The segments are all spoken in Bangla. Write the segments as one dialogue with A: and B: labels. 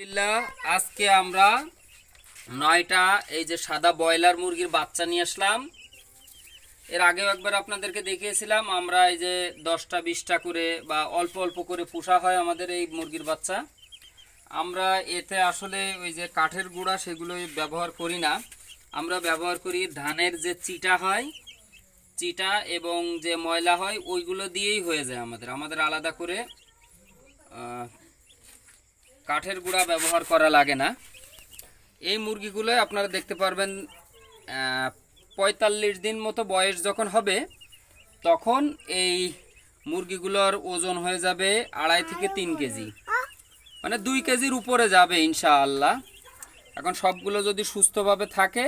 A: আলহামদুলিল্লাহ, আজকে আমরা নয়টা, এই যে সাদা ব্রয়লার মুরগির বাচ্চা নিয়ে আসলাম। এর আগেও একবার আপনাদেরকে দেখিয়েছিলাম, আমরা এই যে দশটা, বিশটা করে বা অল্প অল্প করে পোষা হয় আমাদের এই মুরগির বাচ্চা। আমরা এতে আসলে ওই যে কাঠের গুঁড়া সেগুলো ব্যবহার করি না। আমরা ব্যবহার করি ধানের যে চিটা হয়, চিটা এবং যে ময়লা হয়, ওইগুলো দিয়েই হয়ে যায় আমাদের। আমাদের আলাদা করে কাঠের গুঁড়া ব্যবহার করা লাগে না। এই মুরগিগুলো আপনারা দেখতে পারবেন পঁয়তাল্লিশ দিন মতো বয়স যখন হবে, তখন এই মুরগিগুলোর ওজন হয়ে যাবে আড়াই থেকে তিন কেজি। মানে দুই কেজির উপরে যাবে ইনশাআল্লাহ। এখন সবগুলো যদি সুস্থভাবে থাকে,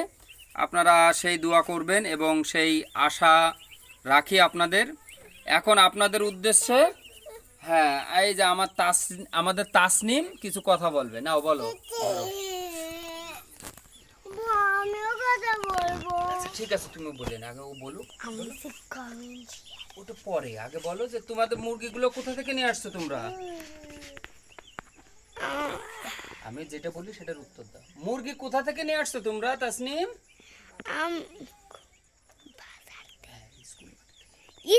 A: আপনারা সেই দোয়া করবেন এবং সেই আশা রাখি আপনাদের। এখন আপনাদের উদ্দেশ্যে হ্যাঁ এই যে আমার তাস আমাদের তাসনিম, কিছু কথা বলবে। নাও, বলো। আচ্ছা ঠিক আছে, তুমি বলে না আগে ও বলুক ওটা পরে, আগে বলো যে তোমাদের মুরগিগুলো কোথা থেকে নিয়ে আসছো তোমরা? আমি যেটা বলি সেটার উত্তর দাও। মুরগি কোথা থেকে নিয়ে আসছো তোমরা, তাসনিম?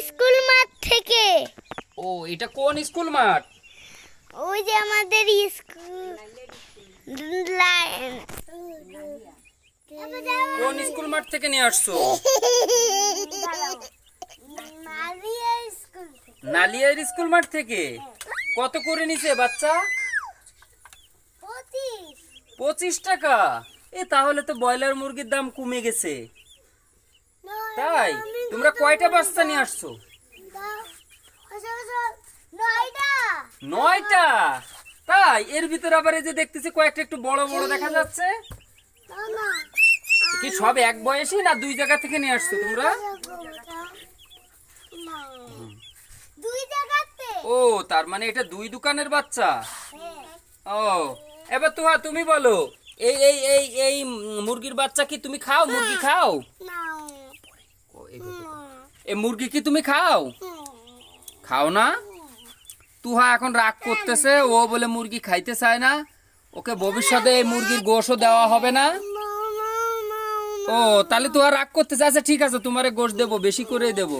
B: স্কুল মাঠ থেকে।
A: ও এটা কোন স্কুল মাঠ?
B: ওই যে আমাদের স্কুল।
A: কোন স্কুল মাঠ থেকে নিয়ে আসছো? নালিয়ার স্কুল মাঠ থেকে? কত করে নিছে বাচ্চা?
B: পঁচিশ।
A: পঁচিশ টাকা? এ তাহলে তো ব্রয়লার মুরগির দাম কমে গেছে। তাই? তোমরা কয়টা বাচ্চা নিয়ে আসছো?
B: নয়টা।
A: তাই? এর ভিতরে আবার এই যে দেখতেছি কয়েকটা একটু বড় বড় দেখা যাচ্ছে। কি সব এক বয়সী না দুই জায়গা থেকে নিয়ে আসছো তোমরা? ও তার মানে এটা দুই দোকানের বাচ্চা?
B: হ্যাঁ।
A: ও এবার তোমা তুমি বলো এই এই এই এই মুরগির বাচ্চা কি তুমি খাও? মুরগি খাও?
B: না।
A: এই এই মুরগি কি তুমি খাও? খাও না। তুহা এখন রাগ করতেছে, ও বলে মুরগি খাইতে চায় না। ওকে ভবিষ্যতে এই মুরগির গোশও দেওয়া হবে না। ও, তাহলে তুহা রাগ করতেছে আচ্ছা ঠিক আছে, তোমারে গোশ দেবো, বেশি করে দেবো।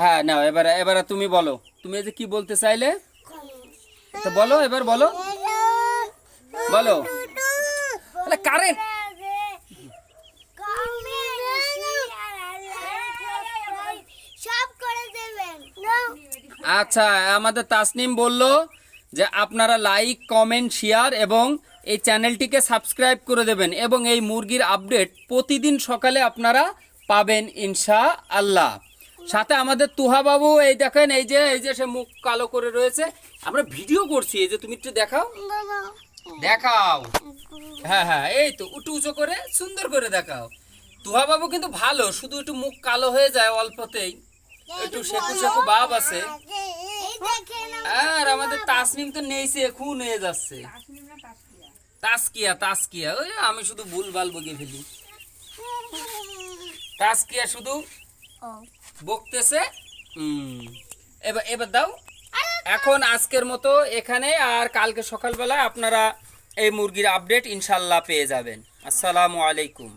A: হ্যাঁ নাও, এবারে এবারে তুমি বলো। তুমি এই যে কি বলতে চাইলে? বলো, এবার বলো। বলো। কারেন্ট
B: সব করে দেবেন
A: আচ্ছা আমাদের তাসনিম বলল যে আপনারা লাইক কমেন্ট শেয়ার এবং এই চ্যানেলটিকে সাবস্ক্রাইব করে দেবেন এবং এই মুরগির আপডেট প্রতিদিন সকালে আপনারা পাবেন ইনশা আল্লাহ সাথে আমাদের তুহা বাবু এই দেখেন, এই যে এই যে সে মুখ কালো করে রয়েছে। আমরা ভিডিও করছি, এই যে তুমি একটু দেখাও। দেখাও। হ্যাঁ হ্যাঁ এই তো, উঁচু উঁচু করে, সুন্দর করে দেখাও। তুহা বাবু কিন্তু ভালো, শুধু একটু মুখ কালো হয়ে যায় অল্পতেই। একটু শেকু শেকু ভাব আছে। আর আমাদের তাসনিম তো নেইছে খুন হয়ে যাচ্ছে। তাসকিয়া তাসকিয়া ওই আমি শুধু ভুলভাল বগে ফেলি। তাসকিয়া শুধু বকতেছে এবার এবার দাও। এখন আজকের মতো এখানে আর কালকে সকালবেলা আপনারা এই মুরগির আপডেট ইনশাল্লাহ পেয়ে যাবেন। আসসালামু আলাইকুম।